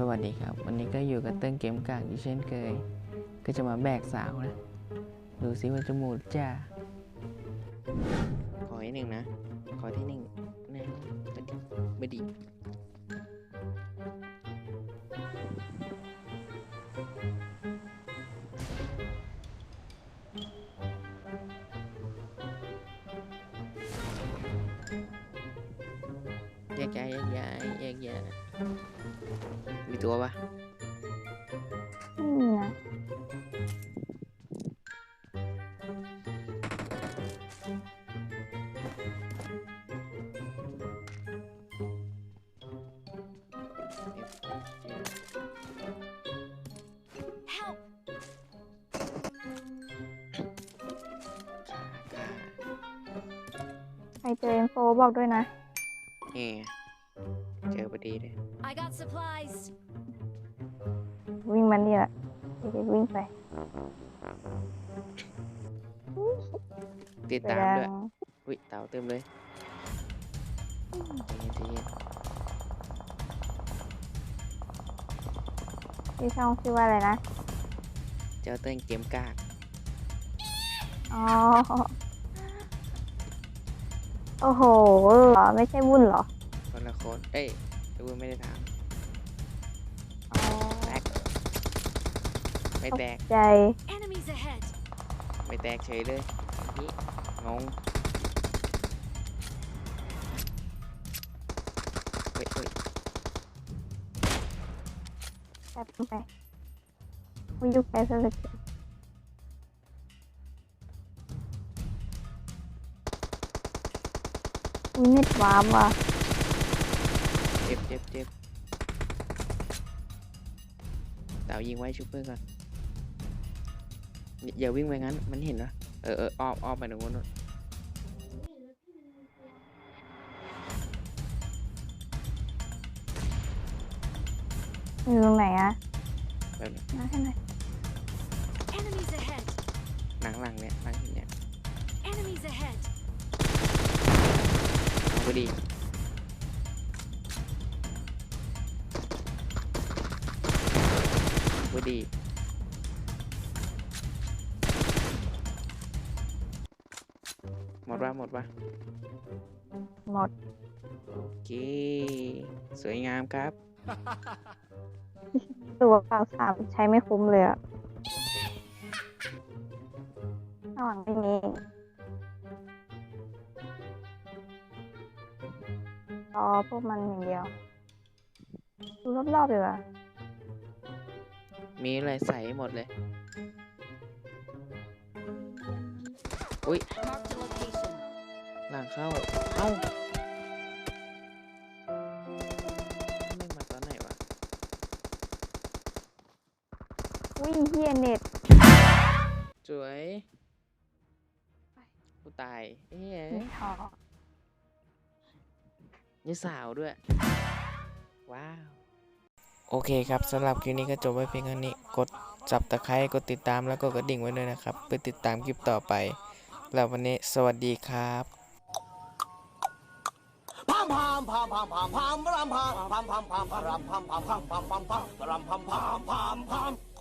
สวัสดีครับ วันนี้ก็อยู่กับเติ้งเกมกากอีกเช่นเคย ก็จะมาแบกสาวนะ ดูซิว่าจะหมูดจ้า ขอให้หนึ่งนะ ขอที่หนึ่งนะบดีบดี แยกย้ายแยกย้ายแยกย้ายมีตัวปะไม่มีนะใครเจอเอ็นโฟบอกด้วยนะ นี่ไง เจอพอดีเลย I got supplies. วิ่งมันนี่แหละเดี๋ยววิ่งไปติดเดี๋ยตามด้วยวอุ้ยเต่าเต็มเลยใจเย็นใจเย็นที่ช่องชื่อว่าอะไรนะ เจ้าเติ้งเกมกากอ๋อ โอ้โหเหรอไม่ใช่วุ่นเหรอคน ละคนเอ้ยดูไม่ได้ถามอ๋อไม่แตก ใจ Enemies ahead. ไม่แตกเฉยเลยนี่งงเฮ้ยเฮ้ยแป๊บไปวิ่งยุกไปซะเลยมีเน็ตวาร์มว่ะ เจ็บเจ็บเจ็บเต่ายิงไว้ชุบเพื่อนก่อนอย่าอย่าวิ่งไปงั้น มันเห็นนะเออเอออ้อมอ้อมไปตรงนู้นนู่นอยู่ตรงไหนอะแบบนี้มาให้หน่อย Enemies ahead. หลังหลังเนี่ยหลังหินเนี่ย Enemies ahead. เอาไปดี ดีหมดปะหมดปะหมด โอเค สวยงามครับ ตัวเปล่าสามใช้ไม่คุ้มเลยอะข้างหลังไม่มีรอพวกมันอย่างเดียว ดูรอบๆดีกว่า มีอะไรใส่หมดเลย อุ้ย Marked a location. หลังเข้า เอ้าไม่มาตอนไหนวะวิ่งเฮียเน็ตสวยกูตายเอ้ยไม่ท้อนี่สาวด้วย ว้าว โอเคครับสำหรับคลิปนี้ก็จบไว้เพียงเท่านี้ กดจับตะไคร้กดติดตามแล้วก็กระดิ่งไว้ด้วยนะครับเพื่อติดตามคลิปต่อไป แล้ววันนี้สวัสดีครับพ